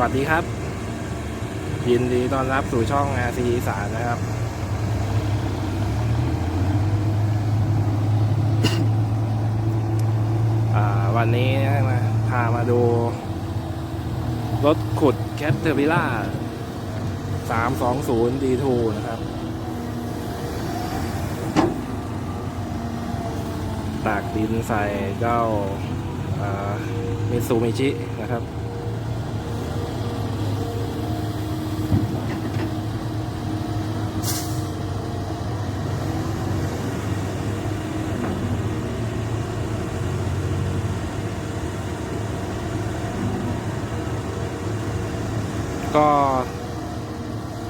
วัสดีครับ ยินดีต้อนรับสู่ช่องอาซีสานะครับ วันนี้นะพามาดู รถขุดแคทเทอร์พิล่า320 D2 นะครับ ตากดินใส่เจ้ามิซูมิชินะครับ ก็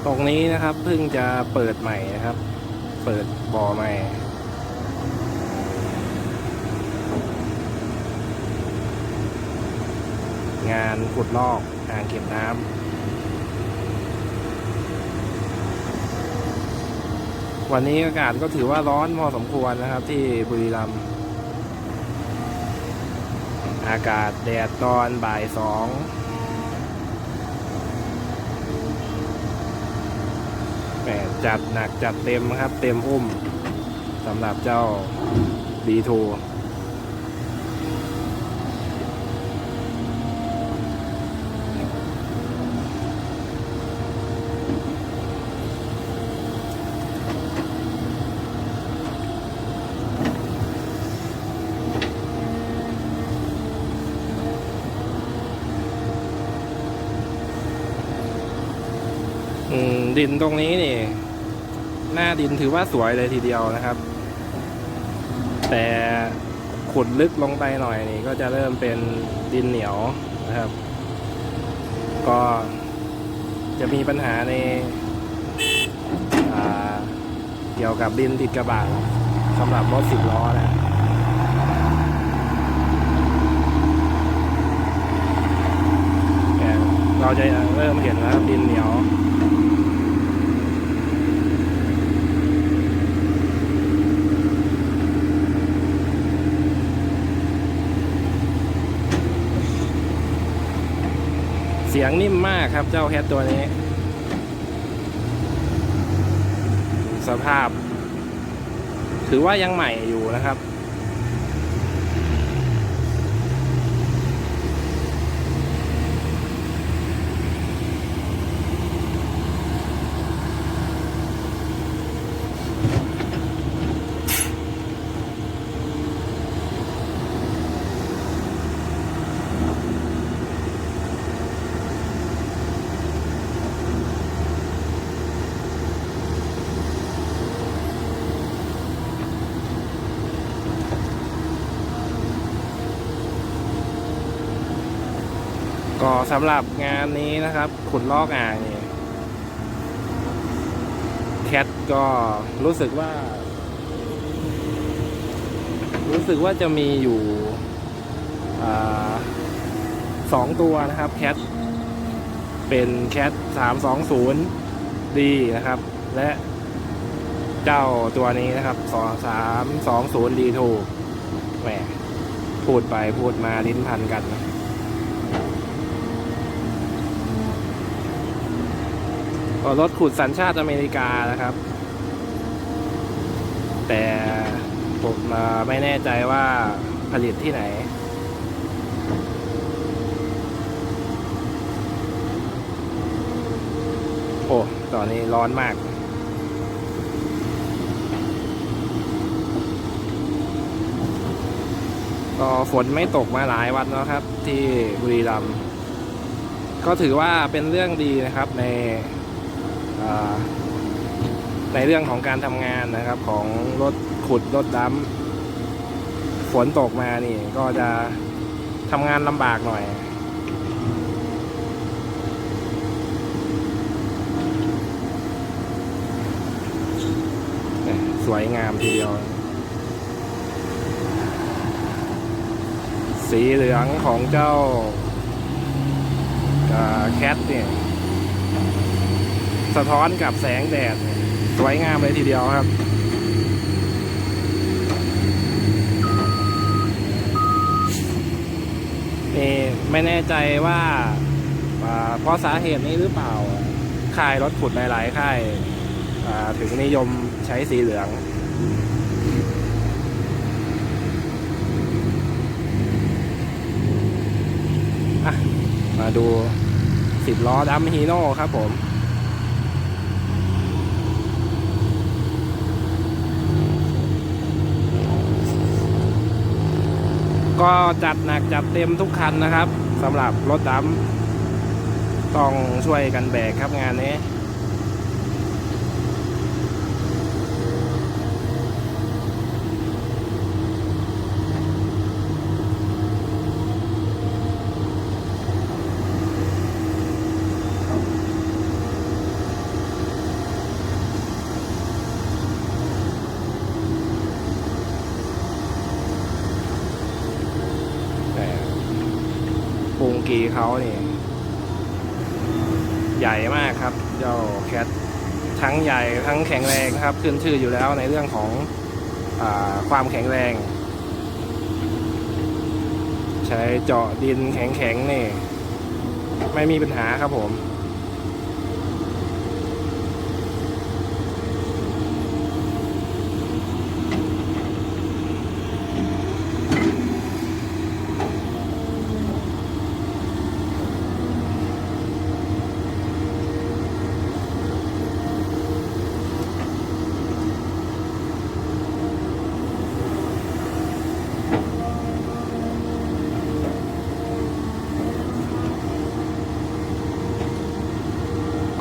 ตรงนี้นะครับเพิ่งจะเปิดใหม่นะครับ เปิดบ่อใหม่งานขุดลอกอ่างเก็บน้ำวันนี้อากาศก็ถือว่าร้อนพอสมควรนะครับ ที่บุรีรัมย์อากาศแดดตอนบ่ายสอง แหมจัดหนักจัดเต็มครับ เต็มอุ้มสำหรับเจ้าดีทูม ดินตรงนี้นี่ หน้าดินถือว่าสวยเลยทีเดียวนะครับ แต่ขุดลึกลงไปหน่อยนี่ ก็จะเริ่มเป็นดินเหนียวนะครับ ก็จะมีปัญหาในาเกี่ยวกับดินติดกระบะสำหรับรถสิบล้อนะเราจะเริ่มเห็นแล้วดินเหนียว ยงนิ่มมากครับเจ้าแคตตัวนี้ สภาพ ถือว่ายังใหม่อยู่นะครับ ก็สำหรับงานนี้นะครับ ขุดลอกอ่างนี่แคทก็รู้สึกว่า รู้สึกว่าจะมีอยู่สองตัวนะครับแคทเป็นแคทสามสองศูนย์ดีนะครับ และเจ้าตัวนี้นะครับสองสามสองศูนย์ดีทูกแหมพูดไปพูดมาลิ้นพันกันนะ รถขุดสัญชาติอเมริกานะครับ แต่ผมไม่แน่ใจว่าผลิตที่ไหน โอ้ ตอนนี้ร้อนมากก็ฝนไม่ตกมาหลายวันแล้วครับ ที่บุรีรัมย์ก็ถือว่าเป็นเรื่องดีนะครับใน ในเรื่องของการทำงานนะครับของรถขุดรถดัมฝนตกมานี่ก็จะทำงานลำบากหน่อย สวยงามทีเดียว สีเหลืองของเจ้าแคทเนี่ย สะท้อนกับแสงแดด สวยงามเลยทีเดียวครับนี่ไม่แน่ใจว่าอ่าเพราะสาเหตุนี้หรือเปล่าค่ายรถขุดหลายๆค่ายถึงนิยมใช้สีเหลือง มาดูสิบล้อดัมฮีโน่ครับผม ก็จัดหนักจัดเต็มทุกคันนะครับสำหรับรถดำต้องช่วยกันแบกครับงานนี้ กีเขานี่ ใหญ่มากครับ เจ้าแคททั้งใหญ่ทั้งแข็งแรงครับ ขึ้นชื่ออยู่แล้วในเรื่องของอความแข็งแรง ใช้เจาะดินแข็งๆนี่ ไม่มีปัญหาครับผม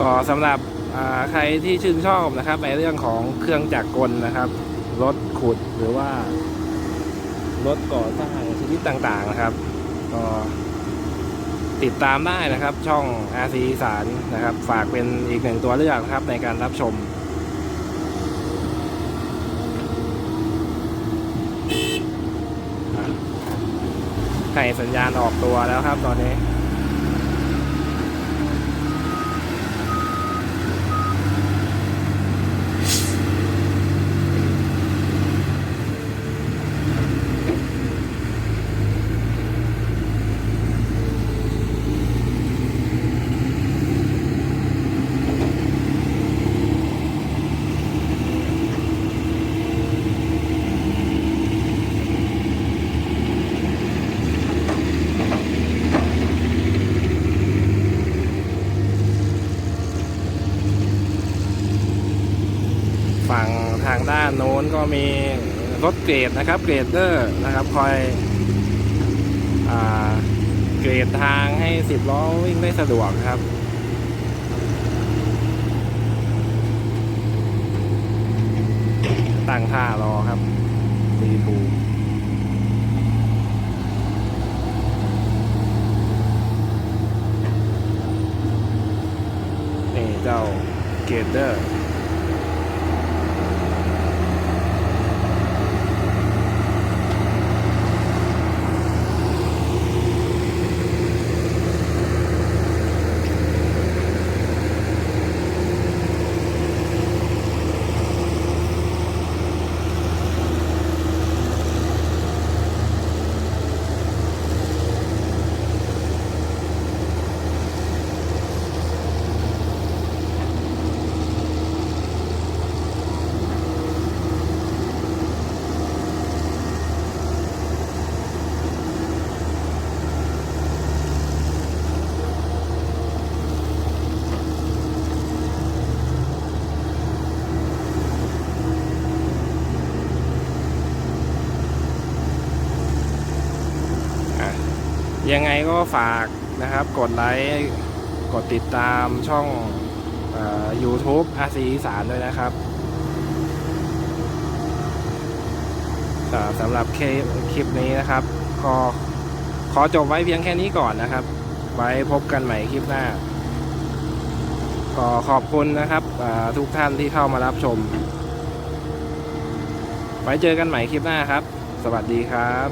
ก็สำหรับใครที่ชื่นชอบนะครับในเรื่องของเครื่องจักรกลนะครับรถขุดหรือว่ารถก่อสร้างชนิดต่างๆนะครับ ก็ติดตามได้นะครับ ช่อง RC สารนะครับ ฝากเป็นอีกหนึ่งตัวเลือกครับในการรับชมให้สัญญาณออกตัวแล้วครับตอนนี้ ฝั่ง ทางด้านโน้นก็มีรถเกรดนะครับ เกรดเดอร์นะครับ คอยอเกรดทางให้สิบล้อวิ่งได้สะดวกครับตั้งท่ารอครับดีทูนี่เจ้าเกรดเดอร์ ยังไงก็ฝากนะครับ กดไลค์กดติดตามช่องออ YouTube RC อีสานด้วยนะครับสำหรับคลิปนี้นะครับ ก็ขอจบไว้เพียงแค่นี้ก่อนนะครับ ไว้พบกันใหม่คลิปหน้า ก็ขอบคุณนะครับทุกท่านที่เข้ามารับชม ไว้เจอกันใหม่คลิปหน้าครับ สวัสดีครับ